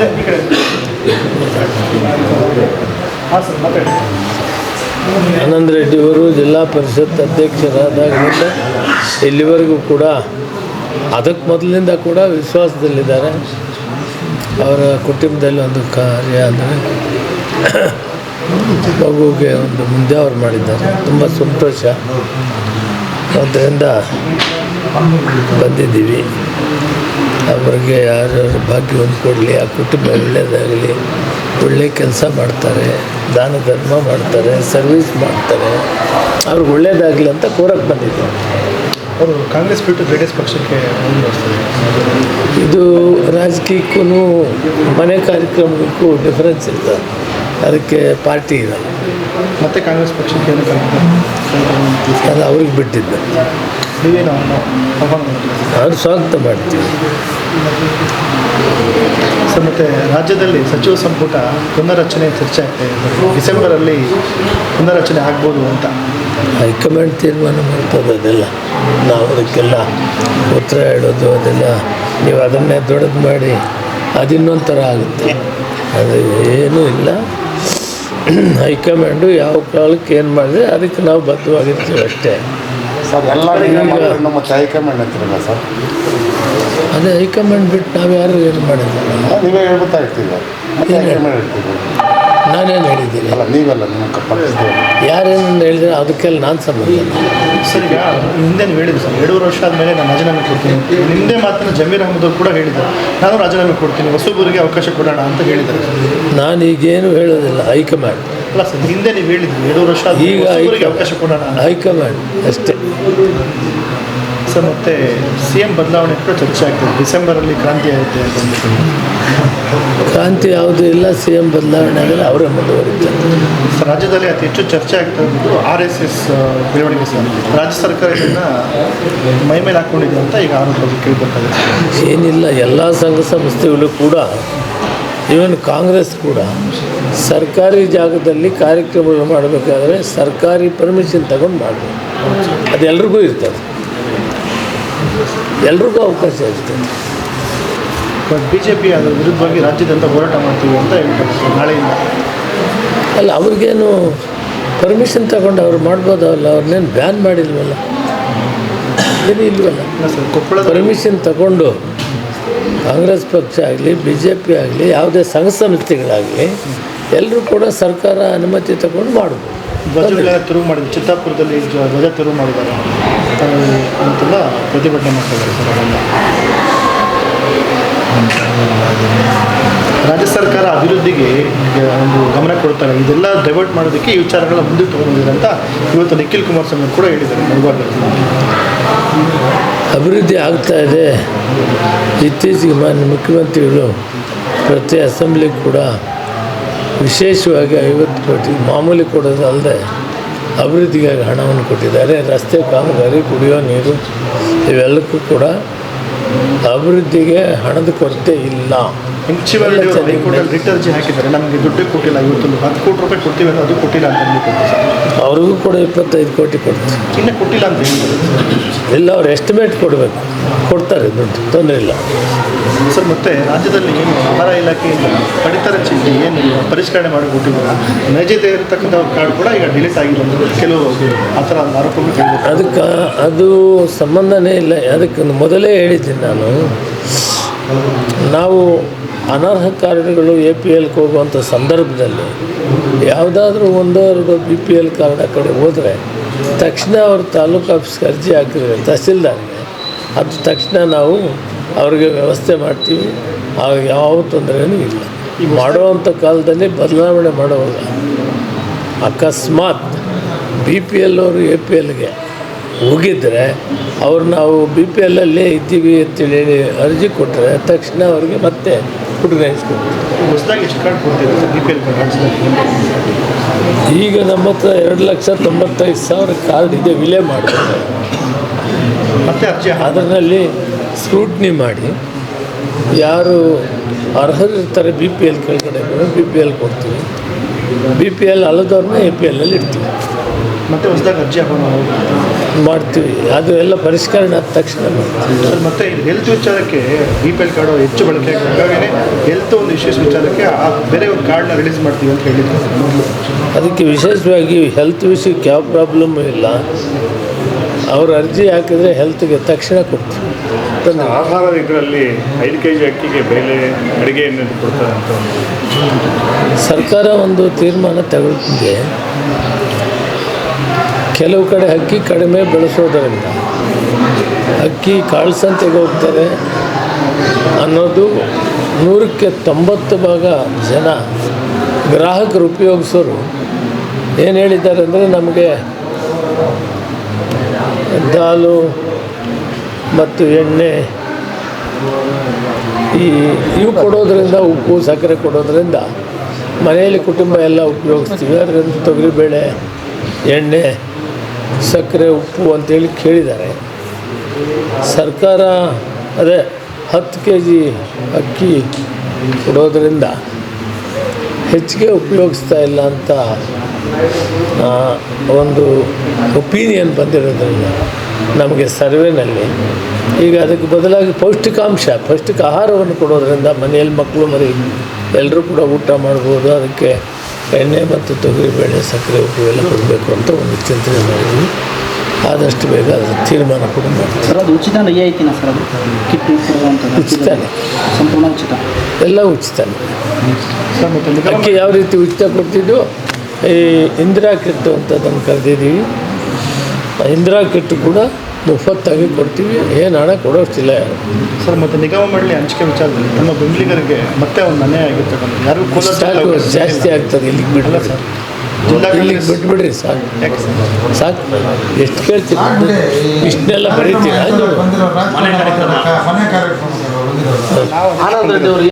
ಮುಂದೆ ಈ ಕಡೆ. ಹಾಂ ಸರ್ ಆನಂದ್ ರೆಡ್ಡಿಯವರು ಜಿಲ್ಲಾ ಪರಿಷತ್ ಅಧ್ಯಕ್ಷರಾದಾಗಲಿಂದ ಇಲ್ಲಿವರೆಗೂ ಕೂಡ ಅದಕ್ಕೆ ಮೊದಲಿಂದ ಕೂಡ ವಿಶ್ವಾಸದಲ್ಲಿದ್ದಾರೆ. ಅವರ ಕುಟುಂಬದಲ್ಲಿ ಒಂದು ಕಾರ್ಯ ಅಂದರೆ ಮಗುಗೆ ಒಂದು ಮುಂದೆ ಅವ್ರು ಮಾಡಿದ್ದಾರೆ. ತುಂಬ ಸಂತೋಷ. ಅದರಿಂದ ಬಂದಿದ್ದೀವಿ. ಅವರಿಗೆ ಯಾರ್ಯಾರ ಭಾಗ್ಯವನ್ನು ಕೊಡಲಿ ಆ ಕುಟುಂಬ ಒಳ್ಳೆಯದಾಗಲಿ ಒಳ್ಳೆ ಕೆಲಸ ಮಾಡ್ತಾರೆ ದಾನ ಧರ್ಮ ಮಾಡ್ತಾರೆ ಸರ್ವಿಸ್ ಮಾಡ್ತಾರೆ ಅವ್ರಿಗೆ ಒಳ್ಳೆಯದಾಗಲಿ ಅಂತ ಕೋರಕ್ಕೆ ಬಂದಿದ್ದೀವಿ ಅವರು ಕಾಂಗ್ರೆಸ್ ಬಿಟ್ಟು ಜೆ ಡಿ ಎಸ್ ಪಕ್ಷಕ್ಕೆ ಇದು ರಾಜಕೀಯಕ್ಕೂ ಮನೆ ಕಾರ್ಯಕ್ರಮಕ್ಕೂ ಡಿಫರೆನ್ಸ್ ಇರ್ತದೆ. ಅದಕ್ಕೆ ಪಾರ್ಟಿ ಇರಲ್ಲ ಮತ್ತೆ ಕಾಂಗ್ರೆಸ್ ಪಕ್ಷಕ್ಕೆ ಅದು ಅವ್ರಿಗೆ ಬಿಟ್ಟಿದ್ದು. ನೀವೇನು ಅವ್ರು ಸ್ವಾಗತ ಮಾಡ್ತೀವಿ. ಸರ್ ಮತ್ತು ರಾಜ್ಯದಲ್ಲಿ ಸಚಿವ ಸಂಪುಟ ಪುನರ್ರಚನೆ ಚರ್ಚೆ ಆಗ್ತಾ ಇದೆ. ಡಿಸೆಂಬರಲ್ಲಿ ಪುನರ್ರಚನೆ ಆಗ್ಬೋದು ಅಂತ. ಹೈಕಮಾಂಡ್ ತೀರ್ಮಾನ ಮಾಡ್ತದೆ ಅದೆಲ್ಲ. ನಾವು ಅದಕ್ಕೆಲ್ಲ ಉತ್ತರ ಹೇಳೋದು ಅದೆಲ್ಲ ನೀವು ಅದನ್ನೇ ದೊಡ್ಡದು ಮಾಡಿ ಅದಿನ್ನೊಂಥರ ಆಗುತ್ತೆ. ಅದು ಏನೂ ಇಲ್ಲ. ಹೈಕಮಾಂಡು ಯಾವ ಕಾಲಕ್ಕೆ ಏನು ಮಾಡಿದೆ ಅದಕ್ಕೆ ನಾವು ಬದ್ಧವಾಗಿರ್ತೀವಿ ಅಷ್ಟೇ. ಸರ್ ಎಲ್ಲ ನಮ್ಮ ಹೈಕಮಾಂಡ್ ಅಂತಿರಲ್ಲ ಸರ್? ಅದೇ ಹೈಕಮಾಂಡ್ ಬಿಟ್ಟು ನಾವು ಯಾರು ಏನು ಮಾಡಿಲ್ಲ. ನೀವೇ ಹೇಳ್ಬಿಡ್ತಾ ಇರ್ತೀವಿ ಮತ್ತೆ ಹೈಕಮಾಂಡ್ ಇರ್ತೀವಿ ನಾನೇನು ಹೇಳಿದ್ದೀನಿ? ಅಲ್ಲ ನೀವಲ್ಲ ನಿಮ್ಮ ಪಕ್ಷದವರು ಯಾರೇನು ಹೇಳಿದ್ರೆ ಅದಕ್ಕೆಲ್ಲ ನಾನು ಸಂಬಂಧ ಸರ್ ಈಗ ಹಿಂದೆ ನೀವು ಹೇಳಿದ್ರು ಸರ್ ಎರಡೂವರೆ ವರ್ಷ ಆದಮೇಲೆ ನಾನು ರಾಜೀನಾಮೆ ಕೊಡ್ತೀನಿ. ನಿಮ್ಮದೇ ಮಾತ್ರ ಜಮೀರ್ ಅಹಮದ್ ಅವರು ಕೂಡ ಹೇಳಿದ್ದಾರೆ ನಾನು ರಾಜೀನಾಮೆ ಕೊಡ್ತೀನಿ ಹೊಸಬರಿಗೆ ಅವಕಾಶ ಕೊಡೋಣ ಅಂತ ಹೇಳಿದ್ದಾರೆ ನಾನು ಈಗೇನು ಹೇಳೋದಿಲ್ಲ ಹೈಕಮಾಂಡ್. ಅಲ್ಲ ಸರ್ ಹಿಂದೆ ನೀವು ಹೇಳಿದ್ರಿ ಎರಡೂವರೆ ವರ್ಷ ಆದ್ಮೇಲೆ ಈಗ ಅವಕಾಶ ಕೊಡೋಣ. ಹೈಕಮಾಂಡ್ ಅಷ್ಟೇ. ಸರ್ ಮತ್ತೆ ಸಿ ಎಂ ಬದಲಾವಣೆ ಕೂಡ ಚರ್ಚೆ ಆಗ್ತದೆ. ಡಿಸೆಂಬರಲ್ಲಿ ಕ್ರಾಂತಿ ಆಗುತ್ತೆ ಅಂತ ಅಂದ್ಬಿಟ್ಟು. ಕ್ರಾಂತಿ ಯಾವುದೂ ಇಲ್ಲ ಸಿ ಎಂ ಬದಲಾವಣೆ ಆದರೆ ಅವರೇ ಮುಂದುವರಿತಾರೆ. ರಾಜ್ಯದಲ್ಲಿ ಅತಿ ಹೆಚ್ಚು ಚರ್ಚೆ ಆಗ್ತಾ ಇರೋದು ಆರ್ ಎಸ್ ಎಸ್ ಬೆಳವಣಿಗೆ ಸರ್. ರಾಜ್ಯ ಸರ್ಕಾರ ಇದನ್ನು ಮೈ ಮೇಲೆ ಹಾಕ್ಕೊಂಡಿದೆ ಅಂತ ಈಗ ಆರೋಪ ಕೇಳ್ಬೇಕಾಗುತ್ತೆ ಏನಿಲ್ಲ ಎಲ್ಲ ಸಂಘ ಸಂಸ್ಥೆಗಳು ಕೂಡ ಈವನ್ ಕಾಂಗ್ರೆಸ್ ಕೂಡ ಸರ್ಕಾರಿ ಜಾಗದಲ್ಲಿ ಕಾರ್ಯಕ್ರಮಗಳು ಮಾಡಬೇಕಾದ್ರೆ ಸರ್ಕಾರಿ ಪರ್ಮಿಷನ್ ತಗೊಂಡು ಮಾಡಬೇಕು. ಅದೆಲ್ಲರಿಗೂ ಇರ್ತದೆ. ಎಲ್ರಿಗೂ ಅವಕಾಶ ಇರ್ತದೆ ಬಟ್ ಬಿ ಜೆ ಪಿ ಅದರ ವಿರುದ್ಧವಾಗಿ ರಾಜ್ಯದಂತ ಹೋರಾಟ ಮಾಡ್ತೀವಿ ಅಂತ ಹೇಳ್ತಾರೆ ಸರ್ ನಾಳೆಯಿಂದ. ಅಲ್ಲ ಅವ್ರಿಗೇನು ಪರ್ಮಿಷನ್ ತಗೊಂಡು ಅವ್ರು ಮಾಡ್ಬೋದಲ್ಲ ಅವ್ರನ್ನೇನು ಬ್ಯಾನ್ ಮಾಡಿಲ್ವಲ್ಲ? ಏನೂ ಇಲ್ವಲ್ಲ? ಇಲ್ಲ ಸರ್ ಕೊಪ್ಪಳದ ಪರ್ಮಿಷನ್ ತಗೊಂಡು ಕಾಂಗ್ರೆಸ್ ಪಕ್ಷ ಆಗಲಿ ಬಿ ಜೆ ಪಿ ಆಗಲಿ ಯಾವುದೇ ಸಂಘ ಸಂಸ್ಥೆಗಳಾಗಲಿ ಎಲ್ಲರೂ ಕೂಡ ಸರ್ಕಾರ ಅನುಮತಿ ತಗೊಂಡು ಮಾಡ್ಬೋದು. ಧ್ವಜಗಳೆಲ್ಲ ತೆರವು ಮಾಡಿದ್ರು. ಚಿತ್ತಾಪುರದಲ್ಲಿ ಧ್ವ- ಧ್ವಜ ತೆರವು ಮಾಡಿದ್ದಾರೆ. ಅಂತೆಲ್ಲ ಪ್ರತಿಭಟನೆ ಮಾಡ್ತಾ ಇದ್ದಾರೆ ಸರ್ ಅದನ್ನು ರಾಜ್ಯ ಸರ್ಕಾರ ಅಭಿವೃದ್ಧಿಗೆ ಒಂದು ಗಮನ ಕೊಡ್ತಾರೆ ಇದೆಲ್ಲ ಡೈವರ್ಟ್ ಮಾಡೋದಕ್ಕೆ ಈ ವಿಚಾರಗಳ ಮುಂದಕ್ಕೆ ತೊಗೊಂಡಿದ್ದಾರೆ ಅಂತ ಇವತ್ತು ನಿಖಿಲ್ ಕುಮಾರಸ್ವಾಮಿ ಕೂಡ ಹೇಳಿದ್ದಾರೆ. ಅಭಿವೃದ್ಧಿ ಆಗ್ತಾ ಇದೆ. ಇತ್ತೀಚೆಗೆ ಮಾನ್ಯ ಮುಖ್ಯಮಂತ್ರಿಗಳು ಪ್ರತಿ ಅಸೆಂಬ್ಲಿ ಕೂಡ ವಿಶೇಷವಾಗಿ ಐವತ್ತು ಕೋಟಿ ಮಾಮೂಲಿ ಕೊಡೋದಲ್ಲದೆ ಅಭಿವೃದ್ಧಿಗಾಗಿ ಹಣವನ್ನು ಕೊಟ್ಟಿದ್ದಾರೆ. ರಸ್ತೆ ಕಾಮಗಾರಿ ಕುಡಿಯೋ ನೀರು ಇವೆಲ್ಲಕ್ಕೂ ಕೂಡ ಅಭಿವೃದ್ಧಿಗೆ ಹಣದ ಕೊರತೆ ಇಲ್ಲ. ಅವರು ಹೈಕೋರ್ಟಲ್ಲಿ ರಿಟ್ ಅರ್ಜಿ ಹಾಕಿದ್ದಾರೆ. ನಮಗೆ ದುಡ್ಡು ಕೊಟ್ಟಿಲ್ಲ ಇವತ್ತು ಹತ್ತು ಕೋಟಿ ರೂಪಾಯಿ ಕೊಡ್ತೀವಿ ಅದು ಕೊಟ್ಟಿಲ್ಲ ಅಂತ ಅಂದ್ಬಿಟ್ಟು ಸರ್. ಅವ್ರಿಗೂ ಕೂಡ ಇಪ್ಪತ್ತೈದು ಕೋಟಿ ಕೊಡ್ತಾರೆ. ಇನ್ನೂ ಕೊಟ್ಟಿಲ್ಲ ಅಂತ ಹೇಳಿದ್ದಾರೆ ಇಲ್ಲ ಅವ್ರು ಎಸ್ಟಿಮೇಟ್ ಕೊಡಬೇಕು. ಕೊಡ್ತಾರೆ ದುಡ್ಡು. ತೊಂದರೆ ಇಲ್ಲ. ಸರ್ ಮತ್ತೆ ರಾಜ್ಯದಲ್ಲಿ ಏನು ಆಹಾರ ಇಲಾಖೆಯಿಂದ ಪಡಿತರ ಚೀಟಿ ಏನು ಪರಿಷ್ಕರಣೆ ಮಾಡಿ ಕೊಟ್ಟಿದ್ದಾರೆ ನೈಜತೆ ಇರತಕ್ಕಂಥ ಕಾರ್ಡ್ ಕೂಡ ಈಗ ಡಿಲೀಟ್ ಆಗಿಲ್ಲ ಕೆಲವು ಆ ಥರ ಆರೋಪ ಆರೋಪಗಳು ಅದಕ್ಕೆ ಅದು ಸಂಬಂಧನೇ ಇಲ್ಲ. ಅದಕ್ಕೆ ಮೊದಲೇ ಹೇಳಿದ್ದೀನಿ ನಾನು. ನಾವು ಅನರ್ಹ ಕಾರ್ಡ್ಗಳು ಎ ಪಿ ಎಲ್ಗೆ ಹೋಗುವಂಥ ಸಂದರ್ಭದಲ್ಲಿ ಯಾವುದಾದ್ರೂ ಒಂದೋ ಎರಡು ಬಿ ಪಿ ಎಲ್ ಕಾರ್ಡ್ ಆ ಕಡೆ ಹೋದರೆ ತಕ್ಷಣ ಅವ್ರ ತಾಲೂಕು ಆಫೀಸ್ಗೆ ಅರ್ಜಿ ಹಾಕಿದ್ರೆ ತಹಸೀಲ್ದಾರ್ಗೆ, ಅದು ತಕ್ಷಣ ನಾವು ಅವ್ರಿಗೆ ವ್ಯವಸ್ಥೆ ಮಾಡ್ತೀವಿ. ಆಗ ಯಾವ ತೊಂದರೆನೂ ಇಲ್ಲ. ಮಾಡುವಂಥ ಕಾಲದಲ್ಲಿ ಬದಲಾವಣೆ ಮಾಡುವಾಗ ಅಕಸ್ಮಾತ್ ಬಿ ಪಿ ಎಲ್ ಅವರು ಎ ಪಿ ಎಲ್ಗೆ ಹೋಗಿದ್ದರೆ ಅವ್ರು ನಾವು ಬಿ ಪಿ ಎಲ್ಲಲ್ಲೇ ಇದ್ದೀವಿ ಅಂತೇಳಿ ಹೇಳಿ ಅರ್ಜಿ ಕೊಟ್ಟರೆ ತಕ್ಷಣ ಅವ್ರಿಗೆ ಮತ್ತೆ ಈಗ ನಮ್ಮ ಹತ್ರ ಎರಡು ಲಕ್ಷ ತೊಂಬತ್ತೈದು ಸಾವಿರ ಕಾರ್ಡ್ ಇದೆ ವಿಲೆ ಅರ್ಜಿ ಅದರಲ್ಲಿ ಸ್ಕ್ರೂಟ್ನಿ ಮಾಡಿ ಯಾರು ಅರ್ಹರಿರ್ತಾರೆ ಬಿ ಪಿ ಎಲ್ ಕೆಳಗಡೆ ಬಿ ಪಿ ಎಲ್ ಕೊಡ್ತೀವಿ. ಬಿ ಪಿ ಎಲ್ ಅಲ್ಲದವ್ರನ್ನ ಎ ಪಿ ಎಲ್ ಅಲ್ಲಿ ಇಡ್ತೀವಿ. ಮತ್ತೆ ಹೊಸದಾಗಿ ಅರ್ಜಿ ಹಾಕೋಣ ಮಾಡ್ತೀವಿ. ಅದು ಎಲ್ಲ ಪರಿಷ್ಕರಣೆ ಆದ ತಕ್ಷಣ ಸರ್ ಮತ್ತೆ ಹೆಲ್ತ್ ವಿಚಾರಕ್ಕೆ ಬಿ ಪಿ ಎಲ್ ಕಾರ್ಡು ಹೆಚ್ಚು ಬಳಕೆ ಹಾಗಾಗಿ ಹೆಲ್ತ್ ಒಂದು ವಿಶೇಷ ವಿಚಾರಕ್ಕೆ ಆ ಬೇರೆ ಒಂದು ಕಾರ್ಡ್ನ ರಿಲೀಸ್ ಮಾಡ್ತೀವಿ ಅಂತ ಹೇಳಿದ್ರು. ಅದಕ್ಕೆ ವಿಶೇಷವಾಗಿ ಹೆಲ್ತ್ ವಿಷಯಕ್ಕೆ ಯಾವ ಪ್ರಾಬ್ಲಮ್ ಇಲ್ಲ. ಅವ್ರ ಅರ್ಜಿ ಹಾಕಿದರೆ ಹೆಲ್ತ್ಗೆ ತಕ್ಷಣ ಕೊಡ್ತೀವಿ. ತನ್ನ ಆಹಾರ ಇದರಲ್ಲಿ ಐದು ಕೆ ಜಿ ಅಕ್ಕಿಗೆ ಬೆಲೆ ಅಡುಗೆ ಎಣ್ಣೆ ಕೊಡ್ತಾರೆ ಅಂತ ಸರ್ಕಾರ ಒಂದು ತೀರ್ಮಾನ ತಗೊಳ್ತಿದೆ ಕೆಲವು ಕಡೆ ಅಕ್ಕಿ ಕಡಿಮೆ ಬೆಳೆಸೋದರಿಂದ ಅಕ್ಕಿ ಕಾಳ್ಸಂತೆಗೆ ಹೋಗ್ತಾರೆ ಅನ್ನೋದು ನೂರಕ್ಕೆ ತೊಂಬತ್ತು ಭಾಗ ಜನ ಗ್ರಾಹಕರು ಉಪಯೋಗಿಸೋರು ಏನು ಹೇಳಿದ್ದಾರೆ ಅಂದರೆ ನಮಗೆ ದಾಲು ಮತ್ತು ಎಣ್ಣೆ ಈ ಇವು ಕೊಡೋದ್ರಿಂದ ಉಪ್ಪು, ಸಕ್ಕರೆ ಕೊಡೋದ್ರಿಂದ ಮನೆಯಲ್ಲಿ ಕುಟುಂಬ ಎಲ್ಲ ಉಪಯೋಗಿಸ್ತೀವಿ. ಅದರಿಂದ ತೊಗರಿಬೇಳೆ, ಎಣ್ಣೆ ಸಕ್ಕರೆ, ಉಪ್ಪು ಅಂತೇಳಿ ಕೇಳಿದ್ದಾರೆ. ಸರ್ಕಾರ ಅದೇ ಹತ್ತು ಕೆ ಜಿ ಅಕ್ಕಿ ಕೊಡೋದರಿಂದ ಹೆಚ್ಚಿಗೆ ಉಪಯೋಗಿಸ್ತಾ ಇಲ್ಲ ಅಂತ ಒಂದು ಒಪೀನಿಯನ್ ಬಂದಿರೋದ್ರಿಂದ ನಮಗೆ ಸರ್ವೆನಲ್ಲಿ. ಈಗ ಅದಕ್ಕೆ ಬದಲಾಗಿ ಪೌಷ್ಟಿಕಾಂಶ, ಪೌಷ್ಟಿಕ ಆಹಾರವನ್ನು ಕೊಡೋದರಿಂದ ಮನೆಯಲ್ಲಿ ಮಕ್ಕಳು ಮರಿ ಎಲ್ಲರೂ ಕೂಡ ಊಟ ಮಾಡ್ಬೋದು, ಅದಕ್ಕೆ ಎಣ್ಣೆ ಮತ್ತು ತೊಗರಿಬೇಳೆ ಸಕ್ಕರೆ ಉಪ್ಪು ಎಲ್ಲ ಕೊಡಬೇಕು ಅಂತ ಒಂದು ಚಿಂತನೆ ಮಾಡಿದ್ವಿ. ಆದಷ್ಟು ಬೇಗ ಅದರ ತೀರ್ಮಾನ ಕೂಡ ಮಾಡ್ತೀವಿ. ಸರ್ ಅದು ಉಚಿತ ರಿಯಾಯಿತಿನ ಸರ್ ಅದು? ಕಿಟ್ ಕೊಡುವಂಥದ್ದು ಸಂಪೂರ್ಣ ಉಚಿತ? ಎಲ್ಲ ಉಚಿತನೇ ಅಕ್ಕಿ ಯಾವ ರೀತಿ ಉಚಿತ ಕೊಡ್ತಿದ್ದು ಈ ಇಂದಿರಾ ಕಿಟ್ಟು ಅಂತ ಅದನ್ನು ಕರೆದಿದ್ದೀವಿ. ಇಂದಿರಾ ಕಿಟ್ಟು ಕೂಡ ಮುಫತ್ತಾಗಿ ಕೊಡ್ತೀವಿ. ಏನು ಹಣ ಕೊಡೋಷ್ಟಿಲ್ಲ ಯಾರು. ಸರ್ ಮತ್ತೆ ನಿಗಮ ಮಾಡಲಿ ಹಂಚಿಕೆ ವಿಚಾರದಲ್ಲಿ ನಮ್ಮ ಬೆಂಬಲಿಗರಿಗೆ ಮತ್ತೆ ಒಂದು ಮನೆ ಆಗಿರ್ತಕ್ಕಂಥ ಯಾರಿಗೂ ಕೋಲಾರ ಜಾಸ್ತಿ ಆಗ್ತದೆ ಇಲ್ಲಿಗೆ ಬಿಡಲ್ಲ ಸರ್ ಇಲ್ಲಿಗೆ ಬಿಟ್ಬಿಡ್ರಿ ಸಾಕು. ಸಾಕು. ಎಷ್ಟು ಕೇಳ್ತೀರಿ? ಇಷ್ಟನ್ನೆಲ್ಲ ಬರೀತೀರಾ?